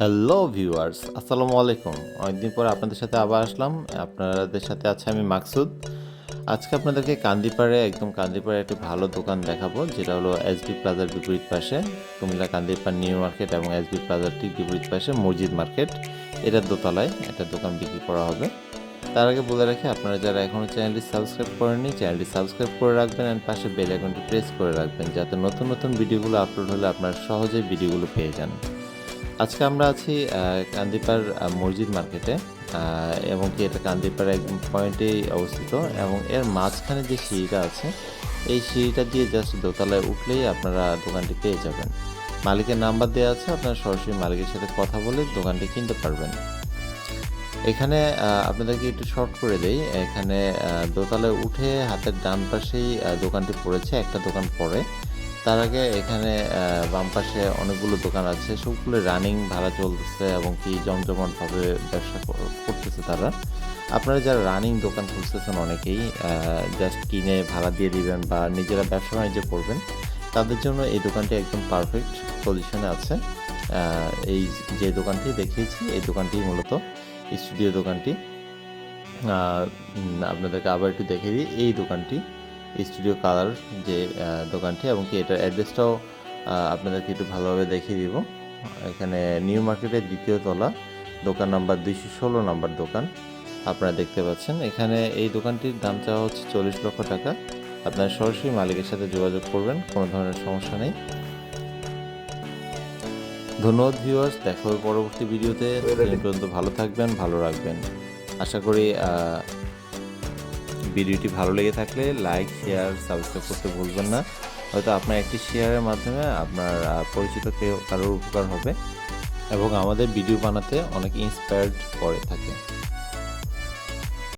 Hello viewers আসসালামু আলাইকুম। অনেকদিন পর আপনাদের সাথে আবার আসলাম। আপনাদের সাথে আছে আমি মাকসুদ। আজকে আপনাদেরকে কান্দিপাড়ে, একদম কান্দিপাড়ে একটি ভালো দোকান দেখাবো, যেটা হলো এসবি প্লাজার বিপরীত পাশে, কুমিল্লা কান্দিপাড় নিউ মার্কেট এবং এসবি প্লাজার ঠিক বিপরীত পাশে মসজিদ মার্কেট। এটা দোতলায় একটা দোকান বিক্রি করা হবে। তার আগে বলে রাখি, আপনারা যারা এখনও চ্যানেলটি সাবস্ক্রাইব করেননি, চ্যানেলটি সাবস্ক্রাইব করে রাখবেন অ্যান্ড পাশে বেল আইকনটি প্রেস করে রাখবেন, যাতে নতুন নতুন ভিডিওগুলো আপলোড হলে আপনারা সহজেই ভিডিওগুলো পেয়ে যান। আজকে আমরা আছি কান্দিপার মসজিদ মার্কেটে এবং কি এটা কান্দিপার একদম পয়েন্টেই অবস্থিত, এবং এর মাঝখানে যে সিঁড়িটা আছে, এই সিঁড়িটা দিয়ে জাস্ট দোতলায় উঠলেই আপনারা দোকানটি পেয়ে যাবেন। মালিকের নাম্বার দেওয়া আছে, আপনারা সরাসরি মালিকের সাথে কথা বলে দোকানটি কিনতে পারবেন। এখানে আপনাদেরকে একটু শর্ট করে দেই, এখানে দোতলায় উঠে হাতের ডান পাশেই দোকানটি পড়েছে, একটা দোকান পড়ে তার আগে এখানে বাম পাশে অনেকগুলো দোকান আছে, সবগুলো রানিং ভাড়া চলতেছে এবং কি জমজমাটভাবে ব্যবসা করতেছে তারা। আপনারা যারা রানিং দোকান খুঁজতেছেন অনেকেই জাস্ট কিনে ভাড়া দিয়ে দিবেন বা নিজেরা ব্যবসা বাণিজ্য করবেন, তাদের জন্য এই দোকানটি একদম পারফেক্ট পজিশনে আছে। এই যে দোকানটি দেখিয়েছি, এই দোকানটি মূলত স্টুডিও দোকানটি। আপনাদেরকে আবার একটু দেখিয়ে দিই, এই দোকানটি স্টুডিও কালার যে দোকানটি এবং কি এটার অ্যাড্রেসটাও আপনাদেরকে একটু ভালোভাবে দেখিয়ে দিব। এখানে নিউ মার্কেটের দ্বিতীয় তলা, দোকান নাম্বার দুইশো ষোলো নাম্বার দোকান, আপনারা দেখতে পাচ্ছেন। এখানে এই দোকানটির দাম চাওয়া হচ্ছে চল্লিশ লক্ষ টাকা। আপনারা সরাসরি মালিকের সাথে যোগাযোগ করবেন, কোনো ধরনের সমস্যা নেই। ধন্যবাদ ভিউয়ার্স, দেখা হবে পরবর্তী ভিডিওতে। পর্যন্ত ভালো থাকবেন, ভালো রাখবেন। আশা করি ভিডিওটি ভালো লেগে থাকলে লাইক, শেয়ার সাবস্ক্রাইব করতে ভুলবেন না। হয়তো আপনার একটি শেয়ারের মাধ্যমে আপনার পরিচিত কেউ কারোর উপকার হবে এবং আমাদের ভিডিও বানাতে অনেক ইন্সপায়ার্ড করে থাকে।